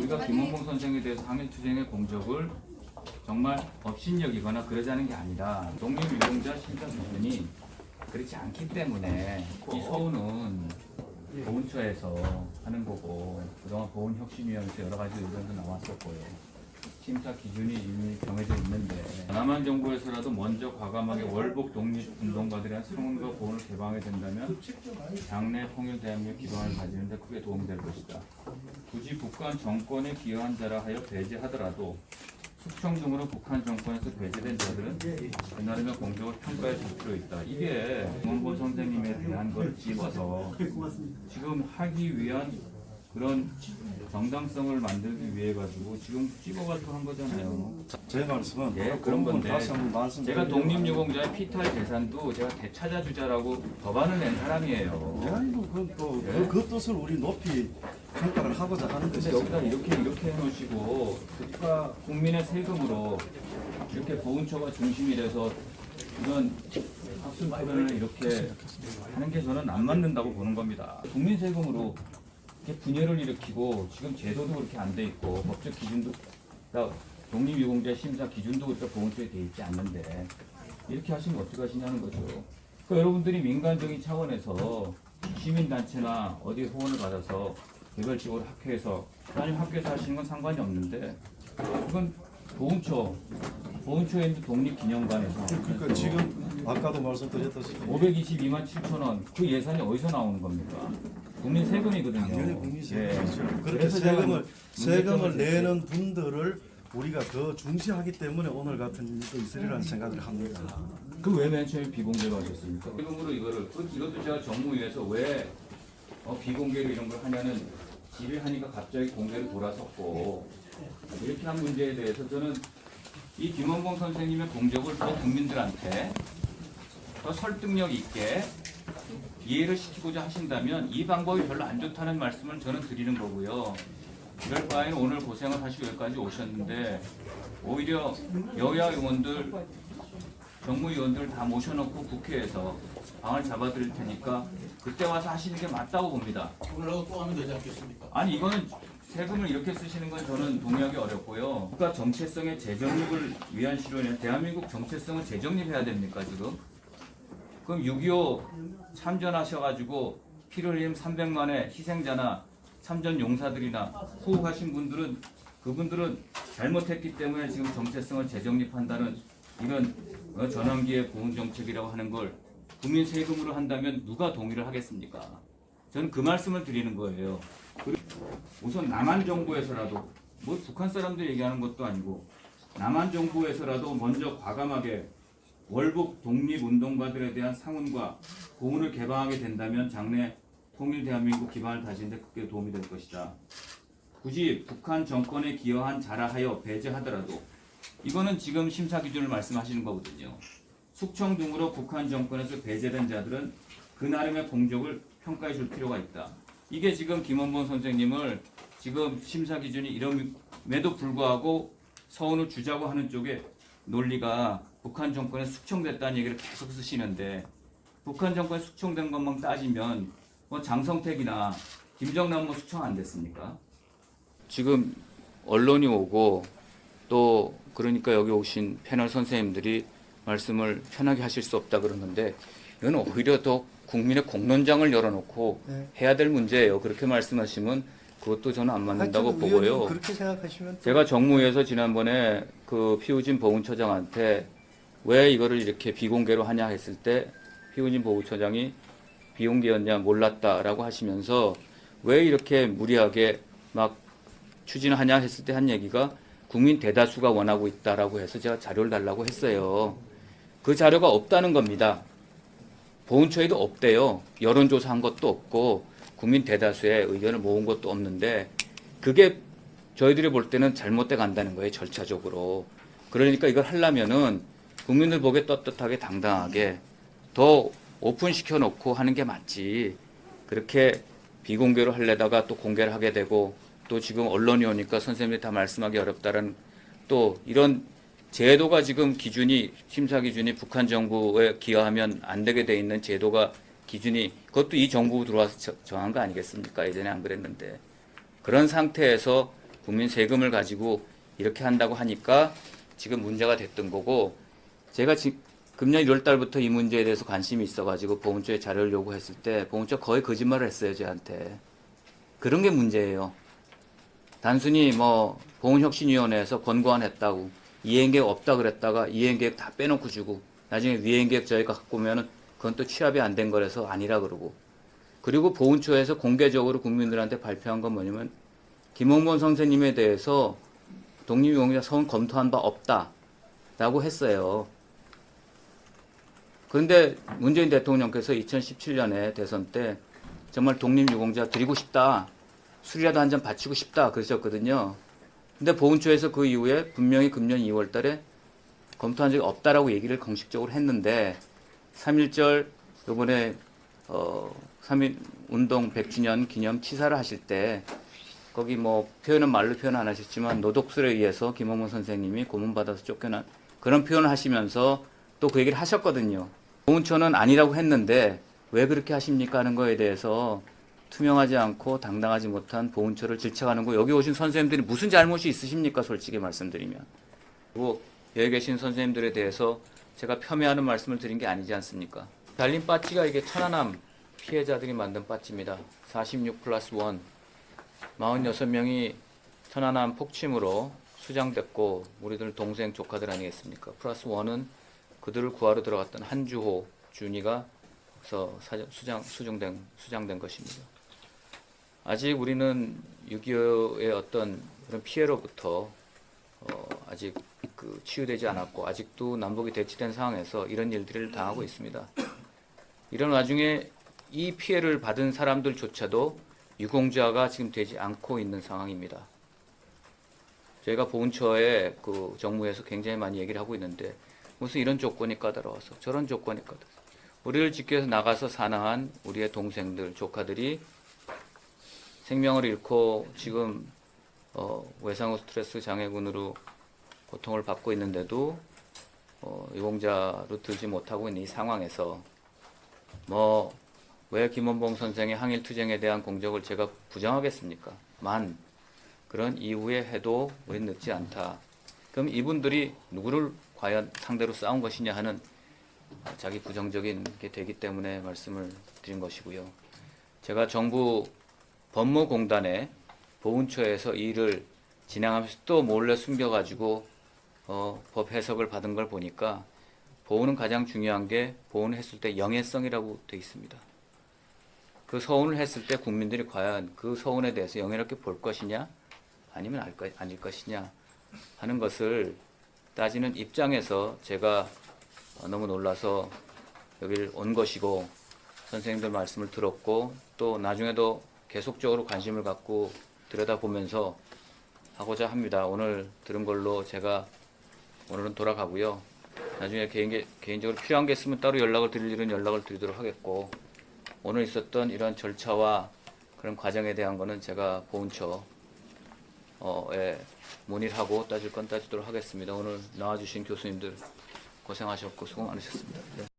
우리가 김원봉 선생에 대해서 항해투쟁의 공적을 정말 업신여기거나 그러자는 게 아니라 독립유공자 심사 기준이 그렇지 않기 때문에 이 서우는 보훈처에서 하는 거고 그동안 보훈혁신위원회에서 여러 가지 의견도 나왔었고요. 심사 기준이 이미 정해져 있는데 남한 정부에서라도 먼저 과감하게 월북 독립 운동가들의 성원과 보훈을 개방하게 된다면 장래 통일 대한민국 기반을 가지는 데 크게 도움이 될 것이다. 굳이 북한 정권에 기여한 자라 하여 배제하더라도 숙청 등으로 북한 정권에서 배제된 자들은 그나름의 공적을 평가해 줄 필요 있다. 이게 원본 선생님에 대한 걸 집어서 지금 하기 위한 그런 정당성을 만들기 위해 가지고 지금 집어가지고 한 거잖아요. 제 말씀은 예, 그런 그 건데 다시 한번 제가 독립유공자의 피탈 재산도 제가 되찾아주자라고 법안을 낸 사람이에요. 예, 아니고 그건 또 예? 그, 그 뜻을 우리 높이 평가를 하고자 하는 근데 것이죠. 여기다 이렇게 이렇게 해놓으시고 국가 국민의 세금으로 이렇게 보훈처가 중심이 돼서 이런 학술 토론을 이렇게 하는 게 저는 안 맞는다고 보는 겁니다. 국민 세금으로 이렇게 분열을 일으키고 지금 제도도 그렇게 안 돼 있고 법적 기준도 다 독립유공자 심사 기준도 그렇게 보훈처에 돼 있지 않는데 이렇게 하시면 어떻게 하시냐는 거죠. 그러니까 여러분들이 민간적인 차원에서 시민단체나 어디 후원을 받아서 개별적으로 학회에서 아니면 학교에서 하시는 건 상관이 없는데 그건 보훈처 보훈처에 있는 독립기념관에서 그러니까 지금 아까도 말씀드렸듯이 522만 7천 원 그 예산이 어디서 나오는 겁니까? 국민 세금이거든요. 당연히 국민 예. 세금이죠. 그렇게 그래서 세금을 세금을 내는 분들을 우리가 더 중시하기 때문에 오늘 같은 일도 있으리라는 생각을 합니다. 그왜 맨 처음에 비공개로 하셨습니까? 세금으로 이거를 그 이것도 제가 정무위에서 왜 어, 비공개로 이런 걸 하냐는 일을 하니까 갑자기 공개로 돌아섰고 이렇게 한 문제에 대해서 저는 이 김원봉 선생님의 공적을 더 국민들한테 더 설득력 있게 이해를 시키고자 하신다면 이 방법이 별로 안 좋다는 말씀을 저는 드리는 거고요. 이럴 바에는 오늘 고생을 하시고 여기까지 오셨는데 오히려 여야 의원들 정무위원들 다 모셔놓고 국회에서 방을 잡아드릴 테니까 그때 와서 하시는 게 맞다고 봅니다. 오늘하고 또 하면 되지 않겠습니까? 아니 이거는 세금을 이렇게 쓰시는 건 저는 동의하기 어렵고요. 국가 정체성의 재정립을 위한 실현에 대한민국 정체성을 재정립해야 됩니까 지금? 그럼 6.25 참전하셔가지고 피를 흘린 300만의 희생자나 참전 용사들이나 후국하신 분들은 그분들은 잘못했기 때문에 지금 정체성을 재정립한다는 이런 어, 전환기의 보훈 정책이라고 하는 걸 국민 세금으로 한다면 누가 동의를 하겠습니까? 저는 그 말씀을 드리는 거예요. 우선 남한 정부에서라도 뭐 북한 사람들 얘기하는 것도 아니고 남한 정부에서라도 먼저 과감하게 월북 독립운동가들에 대한 상훈과 보훈을 개방하게 된다면 장래 통일 대한민국 기반을 다지는 데 크게 도움이 될 것이다. 굳이 북한 정권에 기여한 자라 하여 배제하더라도 이거는 지금 심사 기준을 말씀하시는 거거든요. 숙청 등으로 북한 정권에서 배제된 자들은 그 나름의 공적을 평가해 줄 필요가 있다. 이게 지금 김원봉 선생님을 지금 심사 기준이 이름에도 불구하고 서운을 주자고 하는 쪽에 논리가 북한 정권에 숙청됐다는 얘기를 계속 쓰시는데 북한 정권에 숙청된 것만 따지면 뭐 장성택이나 김정남 뭐 숙청 안 됐습니까? 지금 언론이 오고 또 그러니까 여기 오신 패널 선생님들이 말씀을 편하게 하실 수 없다 그러는데 이건 오히려 더 국민의 공론장을 열어놓고 네. 해야 될 문제예요. 그렇게 말씀하시면 그것도 저는 안 맞는다고 보고요. 그렇게 생각하시면 제가 정무위에서 지난번에 그 피우진 보훈처장한테 왜 이거를 이렇게 비공개로 하냐 했을 때 피우진 보훈처장이 비공개였냐 몰랐다라고 하시면서 왜 이렇게 무리하게 막 추진하냐 했을 때 한 얘기가 국민 대다수가 원하고 있다라고 해서 제가 자료를 달라고 했어요. 그 자료가 없다는 겁니다. 보훈처에도 없대요. 여론조사한 것도 없고 국민 대다수의 의견을 모은 것도 없는데 그게 저희들이 볼 때는 잘못돼 간다는 거예요 절차적으로. 그러니까 이걸 하려면은 국민들 보기에 떳떳하게 당당하게 더 오픈시켜 놓고 하는 게 맞지. 그렇게 비공개로 하려다가 또 공개를 하게 되고 또 지금 언론이 오니까 선생님이 다 말씀하기 어렵다는 또 이런 제도가 지금 기준이 심사 기준이 북한 정부에 기여하면 안 되게 돼 있는 제도가 기준이 그것도 이 정부 들어와서 저- 정한 거 아니겠습니까? 예전에 안 그랬는데 그런 상태에서 국민 세금을 가지고 이렇게 한다고 하니까 지금 문제가 됐던 거고 제가 지, 금년 1월 달부터 이 문제에 대해서 관심이 있어가지고 보훈처에 자료를 요구했을 때 보훈처 거의 거짓말을 했어요 저한테 그런 게 문제예요. 단순히 뭐 보훈혁신위원회에서 권고안 했다고 이행계획 없다 그랬다가 이행계획 다 빼놓고 주고 나중에 위행계획 저희가 갖고 오면은 그건 또 취합이 안 된 거라서 아니라 그러고 그리고 보훈처에서 공개적으로 국민들한테 발표한 건 뭐냐면 김홍범 선생님에 대해서 독립유공자 서원 검토한 바 없다라고 했어요. 그런데 문재인 대통령께서 2017년에 대선 때 정말 독립유공자 드리고 싶다. 술이라도 한 잔 바치고 싶다. 그러셨거든요. 근데 보훈처에서 그 이후에 분명히 금년 2월 달에 검토한 적이 없다라고 얘기를 공식적으로 했는데 3.1절 요번에 어 3.1 운동 100주년 기념 치사를 하실 때 거기 뭐 표현은 말로 표현 안 하셨지만 노독술에 의해서 김홍문 선생님이 고문받아서 쫓겨난 그런 표현을 하시면서 또 그 얘기를 하셨거든요. 보훈처는 아니라고 했는데 왜 그렇게 하십니까 하는 거에 대해서 투명하지 않고 당당하지 못한 보훈처를 질책하는 거. 여기 오신 선생님들이 무슨 잘못이 있으십니까? 솔직히 말씀드리면. 그리고 여기 계신 선생님들에 대해서 제가 폄훼하는 말씀을 드린 게 아니지 않습니까? 달린 바지가 이게 천안함 피해자들이 만든 바지입니다. 46 플러스 1 46명이 천안함 폭침으로 수장됐고 우리들 동생 조카들 아니겠습니까? 플러스 1은 그들을 구하러 들어갔던 한주호 준이가 서 수장 수중된 수장된 것입니다. 아직 우리는 6.25의 어떤 그런 피해로부터 어, 아직 그 치유되지 않았고 아직도 남북이 대치된 상황에서 이런 일들을 당하고 있습니다. 이런 와중에 이 피해를 받은 사람들조차도 유공자가 지금 되지 않고 있는 상황입니다. 저희가 보훈처에 그 정무에서 굉장히 많이 얘기를 하고 있는데 무슨 이런 조건이 까다로워서 저런 조건이 까다로워서 우리를 위해서 나가서 사망한 우리의 동생들, 조카들이 생명을 잃고 지금 어, 외상후 스트레스 장애군으로 고통을 받고 있는데도 어, 유공자로 들지 못하고 있는 이 상황에서 뭐 왜 김원봉 선생의 항일 투쟁에 대한 공적을 제가 부정하겠습니까? 만 그런 이후에 해도 우린 늦지 않다. 그럼 이분들이 누구를 과연 상대로 싸운 것이냐 하는 자기 부정적인 게 되기 때문에 말씀을 드린 것이고요. 제가 정부 법무공단에 보훈처에서 이 일을 진행하면서 또 몰래 숨겨가지고 어, 법 해석을 받은 걸 보니까 보훈은 가장 중요한 게 보훈했을 때 영예성이라고 돼 있습니다. 그 서운을 했을 때 국민들이 과연 그 서운에 대해서 영예롭게 볼 것이냐 아니면 알 것, 아닐 것이냐 하는 것을 따지는 입장에서 제가 어, 너무 놀라서 여기를 온 것이고 선생님들 말씀을 들었고 또 나중에도 계속적으로 관심을 갖고 들여다보면서 하고자 합니다. 오늘 들은 걸로 제가 오늘은 돌아가고요. 나중에 개인, 개인적으로 필요한 게 있으면 따로 연락을 드릴 일은 연락을 드리도록 하겠고 오늘 있었던 이런 절차와 그런 과정에 대한 거는 제가 보훈처 어,에 문의를 하고 따질 건 따지도록 하겠습니다. 오늘 나와주신 교수님들 고생하셨고 수고 많으셨습니다. 네.